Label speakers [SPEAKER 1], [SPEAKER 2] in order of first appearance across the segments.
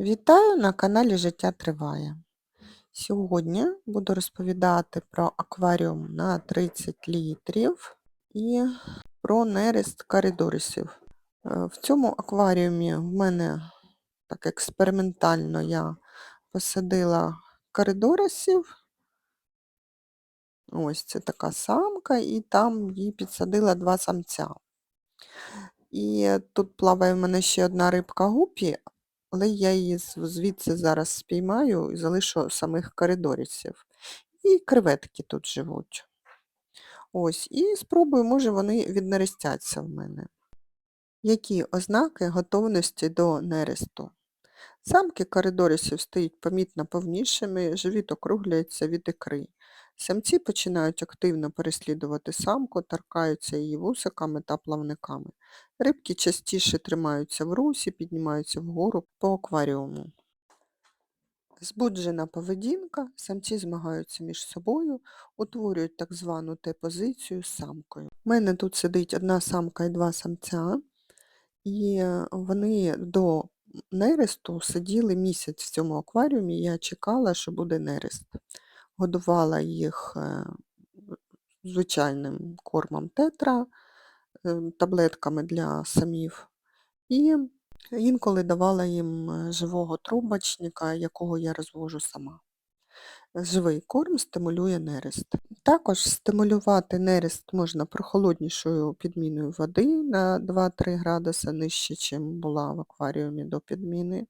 [SPEAKER 1] Вітаю на каналі Життя Триває. Сьогодні буду розповідати про акваріум на 30 літрів і про нерест коридорисів. Е, В цьому акваріумі в мене так експериментально я посадила коридорисів. Ось це така самка, і там їй підсадила два самця. І тут плаває в мене ще одна рибка гупі, але я її звідси зараз спіймаю і залишу самих коридорівців. І креветки тут живуть. Ось, і спробую, може, вони віднерестяться в мене. Які ознаки готовності до нересту? Самки коридорісів стають помітно повнішими, живіт округлюється від ікри. Самці починають активно переслідувати самку, торкаються її вусиками та плавниками. Рибки частіше тримаються в русі, піднімаються вгору по акваріуму. Збуджена поведінка, самці змагаються між собою, утворюють так звану Т-позицію з самкою. У мене тут сидить одна самка і два самця, і вони до нересту сиділи місяць в цьому акваріумі, я чекала, що буде нерест. Годувала їх е, звичайним кормом тетра, е, таблетками для самів. І інколи давала їм е, живого трубочника, якого я розвожу сама. Живий корм стимулює нерест. Також стимулювати нерест можна прохолоднішою підміною води на 2-3 градуси нижче, ніж була в акваріумі до підміни.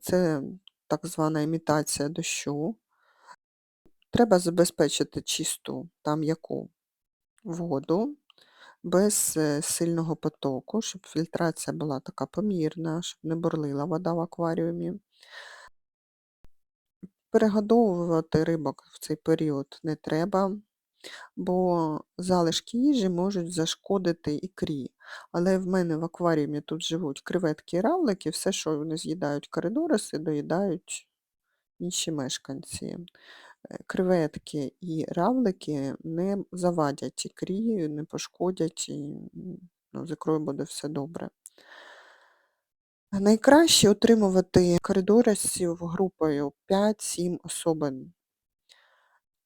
[SPEAKER 1] Це так звана імітація дощу. Треба забезпечити чисту та м'яку воду без е, сильного потоку, щоб фільтрація була така помірна, щоб не бурлила вода в акваріумі. Перегодовувати рибок в цей період не треба, бо залишки їжі можуть зашкодити ікрі. Але в мене в акваріумі тут живуть креветки і равлики, все, що вони з'їдають коридориси, доїдають інші мешканці. Е, Креветки і равлики не завадять ікрі, не пошкодять, і ну, з ікрою буде все добре. Найкраще отримувати коридорисів групою 5-7 особин.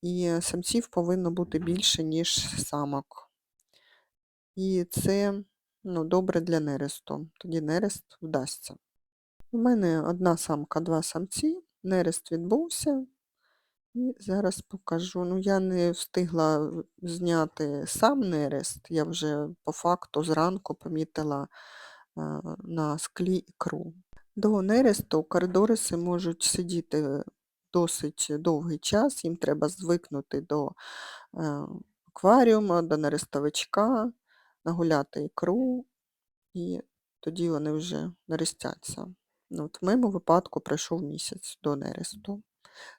[SPEAKER 1] І самців повинно бути більше, ніж самок. І це ну, добре для нересту. Тоді нерест вдасться. У мене одна самка, два самці. Нерест відбувся. І зараз покажу. Ну, я не встигла зняти сам нерест, я вже по факту зранку помітила на склі ікру. До нересту коридориси можуть сидіти досить довгий час, їм треба звикнути до е, акваріуму, до нерестовичка, нагуляти ікру, і тоді вони вже нерестяться. Ну, от в моєму випадку пройшов місяць до нересту.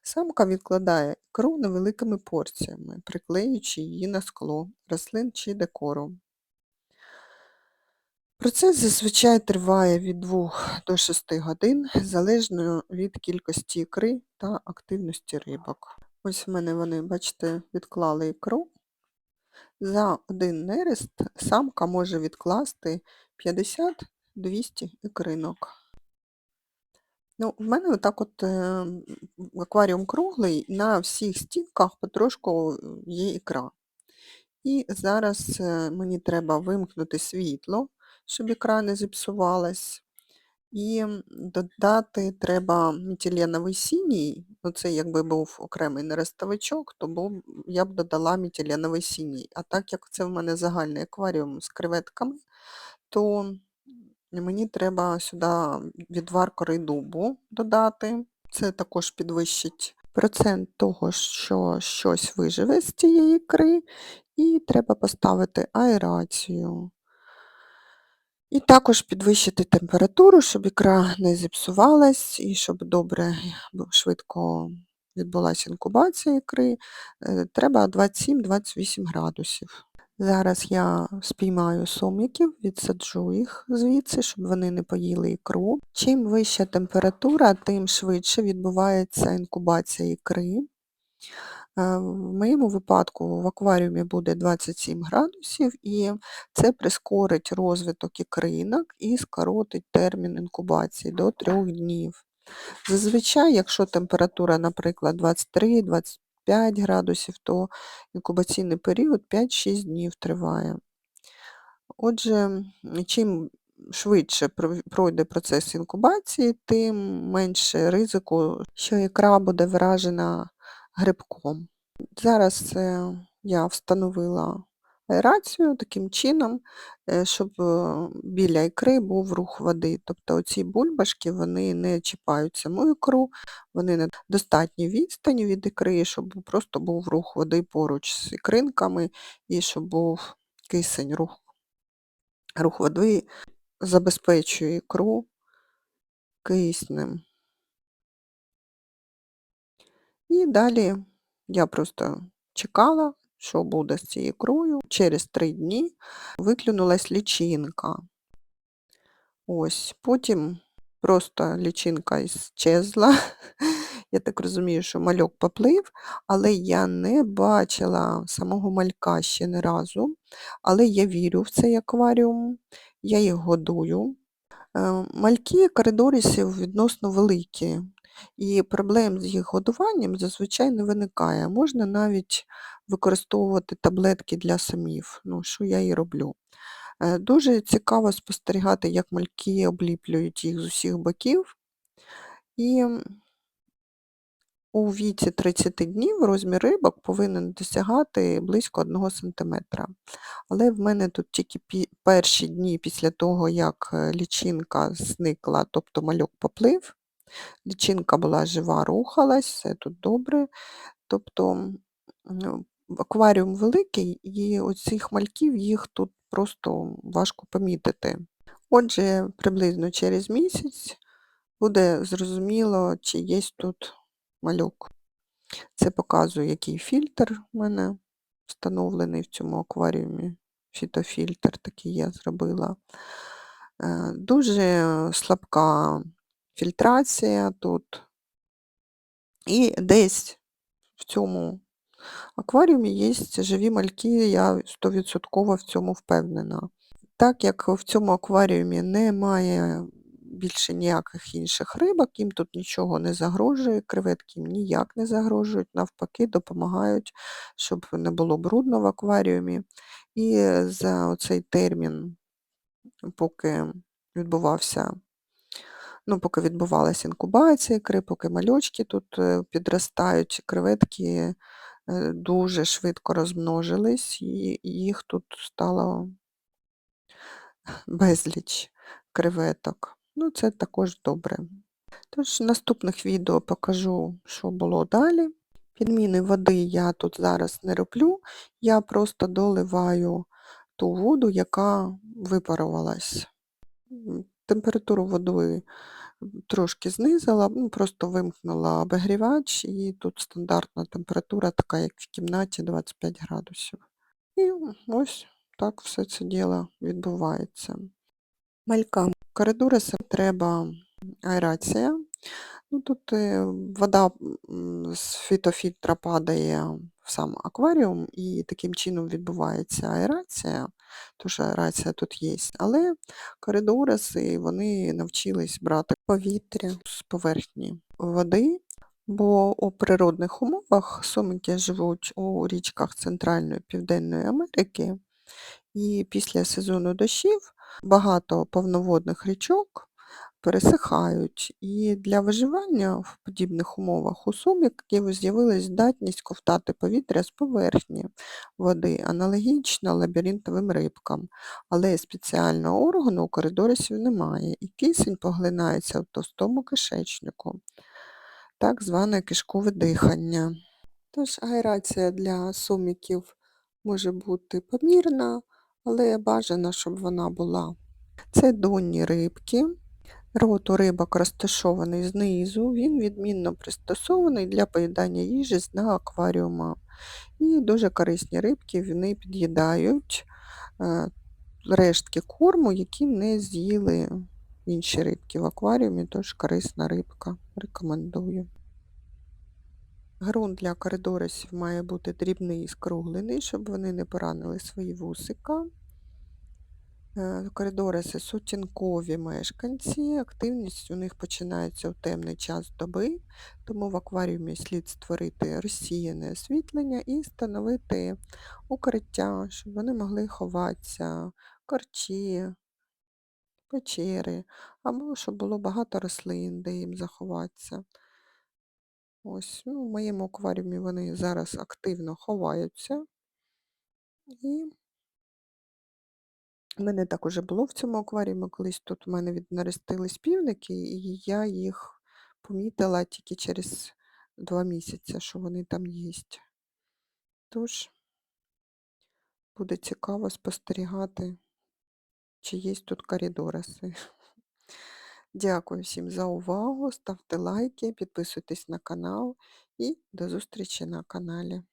[SPEAKER 1] Самка відкладає ікру невеликими порціями, приклеюючи її на скло, рослин чи декору. Процес зазвичай триває від 2 до 6 годин, залежно від кількості ікри та активності рибок. Ось в мене вони, бачите, відклали ікру. За один нерест самка може відкласти 50-200 ікринок. Ну, в мене отак от е, акваріум круглий, на всіх стінках потрошку е, є ікра. І зараз е, мені треба вимкнути світло, щоб ікра не зіпсувалась. І додати треба метиленовий сіній. Ну, це якби був окремий нерестовичок, то був, я б додала метиленовий сіній. А так як це в мене загальний акваріум з креветками, то мені треба сюди відвар кори дубу додати. Це також підвищить процент того, що щось виживе з цієї ікри, і треба поставити аерацію. І також підвищити температуру, щоб ікра не зіпсувалась і щоб добре швидко відбулася інкубація ікри. Е, Треба 27-28 градусів. Зараз я спіймаю сомиків, відсаджу їх звідси, щоб вони не поїли ікру. Чим вища температура, тим швидше відбувається інкубація ікри. Е, В моєму випадку в акваріумі буде 27 градусів, і це прискорить розвиток ікринок і скоротить термін інкубації до 3 днів. Зазвичай, якщо температура, наприклад, 23-25 градусів, то інкубаційний період 5-6 днів триває. Отже, чим швидше пройде процес інкубації, тим менше ризику, що ікра буде вражена грибком. Зараз я встановила аерацію таким чином, е, щоб е, біля ікри був рух води. Тобто оці бульбашки вони не чіпають саму ікру, вони на достатній відстані від ікри, щоб просто був рух води поруч з ікринками і щоб був кисень, рух, рух води забезпечує ікру киснем. І далі я просто чекала, що буде з цією ікрою. Через три дні виклюнулась лічинка. Ось, потім просто лічинка іщезла. Я так розумію, що мальок поплив, але я не бачила самого малька ще не разу. Але я вірю в цей акваріум, я їх годую. Е, Мальки коридорісів відносно великі, і проблем з їх годуванням зазвичай не виникає. Можна навіть використовувати таблетки для самів, ну, що я і роблю. Е, Дуже цікаво спостерігати, як мальки обліплюють їх з усіх боків. І у віці 30 днів розмір рибок повинен досягати близько 1 см. Але в мене тут тільки перші дні після того, як е, лічинка зникла, тобто мальок поплив, лічинка була жива, рухалась, все тут добре. Тобто ну, акваріум великий, і оцих мальків їх тут просто важко помітити. Отже, приблизно через місяць буде зрозуміло, чи є тут малюк. Це показує, який фільтр в мене встановлений в цьому акваріумі. Фітофільтр такий я зробила. Е, Дуже слабка фільтрація тут. І десь в цьому акваріумі є живі мальки, я 100% в цьому впевнена. Так як в цьому акваріумі немає більше ніяких інших рибок, їм тут нічого не загрожує, креветки їм ніяк не загрожують, навпаки, допомагають, щоб не було брудно в акваріумі. І за оцей термін, поки відбувався, ну, поки відбувалася інкубація ікри, поки мальочки тут е, підростають, креветки е, дуже швидко розмножились, і їх тут стало безліч креветок. Ну, це також добре. Тож, в наступних відео покажу, що було далі. Підміни води я тут зараз не роблю, я просто доливаю ту воду, яка випарувалась. Температуру води трошки знизила, ну, просто вимкнула обігрівач, і тут стандартна температура, така як в кімнаті 25 градусів. І ось так все це діло відбувається. Малькам коридорисам треба аерація. Ну, тут е, вода з фітофільтра падає сам акваріум, і таким чином відбувається аерація, тож аерація тут є. Але коридориси вони навчились брати повітря з поверхні води, бо у природних умовах сомики живуть у річках Центральної Південної Америки, і після сезону дощів багато повноводних річок пересихають. І для виживання в подібних умовах у суміків з'явилась здатність ковтати повітря з поверхні води, аналогічно лабіринтовим рибкам, але спеціального органу у коридорисів немає, і кисень поглинається в товстому кишечнику, так зване кишкове дихання. Тож аерація для суміків може бути помірна, але бажано, щоб вона була. Це донні рибки. Рот у рибок розташований знизу, він відмінно пристосований для поїдання їжі з дна акваріума. І дуже корисні рибки вони під'їдають е, рештки корму, які не з'їли інші рибки в акваріумі, тож корисна рибка. Рекомендую. Ґрунт для коридорисів має бути дрібний і скруглений, щоб вони не поранили свої вусика. Е, Коридориси сутінкові мешканці, активність у них починається у темний час доби, тому в акваріумі слід створити розсіяне освітлення і встановити укриття, щоб вони могли ховатися, корчі, печери, або щоб було багато рослин, де їм заховатися. Ось, ну, в моєму акваріумі вони зараз активно ховаються. І мене так уже було в цьому акваріумі, колись тут у мене віднаростились півники, і я їх помітила тільки через два місяці, що вони там є. Тож буде цікаво спостерігати, чи є тут коридориси. Дякую всім за увагу, ставте лайки, підписуйтесь на канал і до зустрічі на каналі.